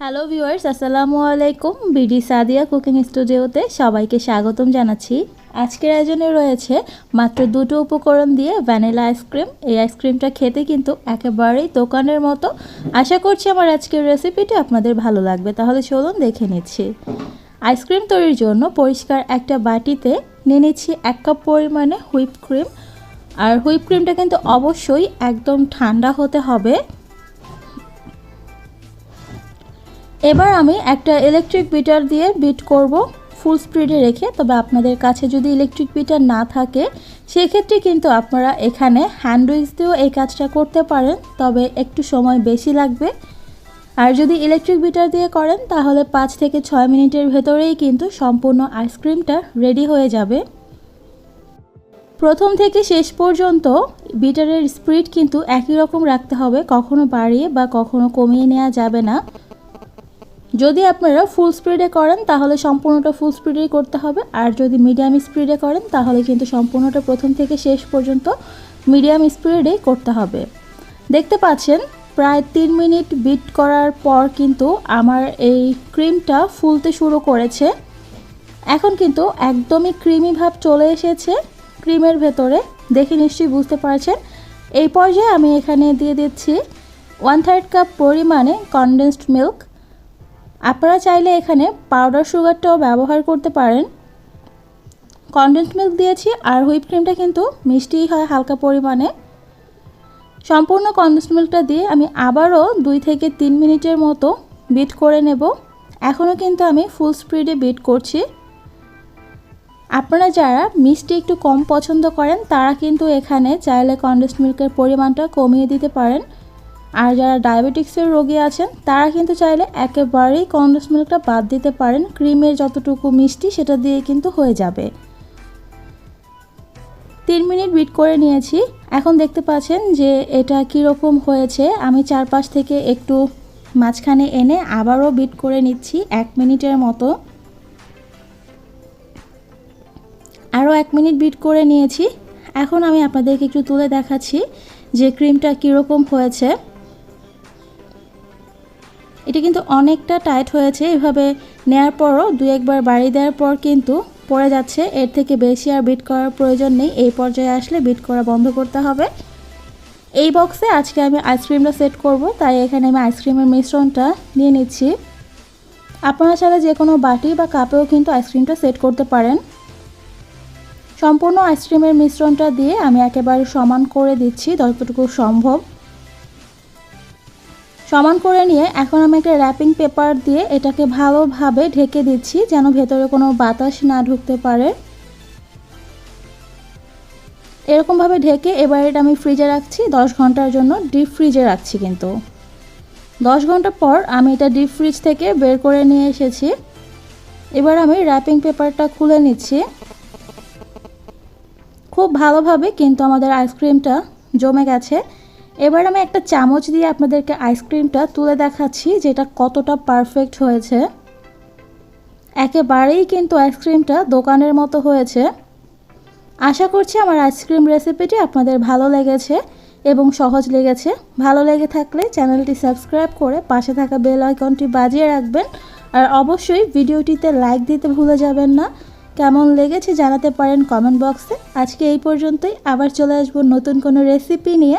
Hello viewers আসসালামু আলাইকুম BD Sadia cooking স্টুডিওতে সবাইকে স্বাগতম জানাচ্ছি। আজকের আয়োজনে রয়েছে মাত্র দুটো উপকরণ দিয়ে ভ্যানিলা আইসক্রিম এই আইসক্রিমটা খেতে কিন্তু একেবারেই দোকানের মতো। আশা করছি আমার আজকের রেসিপিটি আপনাদের ভালো লাগবে। তাহলে চলুন দেখে নিচ্ছি। আইসক্রিম তৈরির জন্য পরিষ্কার একটা বাটিতে নিয়ে নিচ্ছি এক কাপ পরিমাণে হুইপ ক্রিম আর হুইপ ক্রিমটা কিন্তু অবশ্যই একদম ঠান্ডা হতে হবে। এবার আমি একটা ইলেকট্রিক বিটার দিয়ে বিট করব ফুল স্পিডে রেখে। তবে আপনাদের কাছে যদি ইলেকট্রিক বিটার না থাকে, সেক্ষেত্রে কিন্তু আপনারা এখানে হ্যান্ড উইক্স দিয়েও এই কাজটা করতে পারেন, তবে একটু সময় বেশি লাগবে। আর যদি ইলেকট্রিক বিটার দিয়ে করেন, তাহলে পাঁচ থেকে ছয় মিনিটের ভেতরেই কিন্তু সম্পূর্ণ আইসক্রিমটা রেডি হয়ে যাবে। প্রথম থেকে শেষ পর্যন্ত বিটারের স্পিড কিন্তু একই রকম রাখতে হবে, কখনো বাড়িয়ে বা কখনো কমিয়ে নেওয়া যাবে না। যদি আপনারা ফুল স্পিডে করেন, তাহলে সম্পূর্ণটা ফুল স্পিডেই করতে হবে। আর যদি মিডিয়াম স্পিডে করেন, তাহলে কিন্তু সম্পূর্ণটা প্রথম থেকে শেষ পর্যন্ত মিডিয়াম স্পিডেই করতে হবে। দেখতে পাচ্ছেন, প্রায় তিন মিনিট বিট করার পর কিন্তু আমার এই ক্রিমটা ফুলতে শুরু করেছে। এখন কিন্তু একদমই ক্রিমি ভাব চলে এসেছে ক্রিমের ভেতরে। দেখে নিশ্চয়ই বুঝতে পারছেন। এই পর্যায়ে আমি এখানে দিয়ে দিচ্ছি ওয়ান থার্ড কাপ পরিমাণে কনডেন্সড মিল্ক আপনারা চাইলে এখানে পাউডার সুগারটাও ব্যবহার করতে পারেন। কনডেন্স মিল্ক দিয়েছি আর হুইপ ক্রিমটা কিন্তু মিষ্টিই হয় হালকা পরিমাণে। সম্পূর্ণ কনডেন্স মিল্কটা দিয়ে আমি আবারও দুই থেকে তিন মিনিটের মতো বিট করে নেব। এখনও কিন্তু আমি ফুল স্পিডে বিট করছি। আপনারা যারা মিষ্টি একটু কম পছন্দ করেন, তারা কিন্তু এখানে চাইলে কনডেন্স মিল্কের পরিমাণটা কমিয়ে দিতে পারেন। আর যারা ডায়াবেটিক্সের রোগী আছেন, তারা কিন্তু চাইলে একেবারেই কন্ডেন্স মিল্কটা বাদ দিতে পারেন। ক্রিমের যতটুকু মিষ্টি, সেটা দিয়ে কিন্তু হয়ে যাবে। তিন মিনিট বিট করে নিয়েছি। এখন দেখতে পাচ্ছেন যে এটা কীরকম হয়েছে। আমি চারপাশ থেকে একটু মাঝখানে এনে আবারও বিট করে নিচ্ছি এক মিনিটের মতো। আরও এক মিনিট বিট করে নিয়েছি। এখন আমি আপনাদেরকে একটু তুলে দেখাচ্ছি যে ক্রিমটা কীরকম হয়েছে। এটা কিন্তু অনেকটা টাইট হয়েছে, এভাবে নেয়ার পরও দু একবার বাড়ি দেওয়ার পর কিন্তু পড়ে যাচ্ছে। এর থেকে বেশি আর বিট করার প্রয়োজন নেই, এই পর্যায়ে আসলে বিট করা বন্ধ করতে হবে। এই বক্সে আজকে আমি আইসক্রিমটা সেট করব, তাই এখানে আমি আইসক্রিমের মিশ্রণটা নিয়ে নিচ্ছি। আপনারা ছাড়া যে কোনো বাটি বা কাপেও কিন্তু আইসক্রিমটা সেট করতে পারেন। সম্পূর্ণ আইসক্রিমের মিশ্রণটা দিয়ে আমি একেবারে সমান করে দিচ্ছি, যতটুকু সম্ভব। সমান করে নিয়ে এখন আমি একটা র্যাপিং পেপার দিয়ে এটাকে ভালোভাবে ঢেকে দিচ্ছি যেন ভেতরে কোনো বাতাস না ঢুকতে পারে। এরকমভাবে ঢেকে এবার এটা আমি ফ্রিজে রাখছি। দশ ঘণ্টার জন্য ডিপ ফ্রিজে রাখছি কিন্তু। দশ ঘণ্টা পর আমি এটা ডিপ ফ্রিজ থেকে বের করে নিয়ে এসেছি। এবার আমি র্যাপিং পেপারটা খুলে নিচ্ছি। খুব ভালোভাবে কিন্তু আমাদের আইসক্রিমটা জমে গেছে। এবার আমি একটা চামচ দিয়ে আপনাদেরকে আইসক্রিমটা তুলে দেখাচ্ছি, যেটা কতটা পারফেক্ট হয়েছে। একেবারেই কিন্তু আইসক্রিমটা দোকানের মতো হয়েছে। আশা করছি আমার আইসক্রিম রেসিপিটি আপনাদের ভালো লেগেছে এবং সহজ লেগেছে। ভালো লেগে থাকলে চ্যানেলটি সাবস্ক্রাইব করে পাশে থাকা বেল আইকনটি বাজিয়ে রাখবেন। আর অবশ্যই ভিডিওটিতে লাইক দিতে ভুলে যাবেন না। কেমন লেগেছে জানাতে পারেন কমেন্ট বক্সে আজকে এই পর্যন্তই। আবার চলে আসব নতুন কোনো রেসিপি নিয়ে।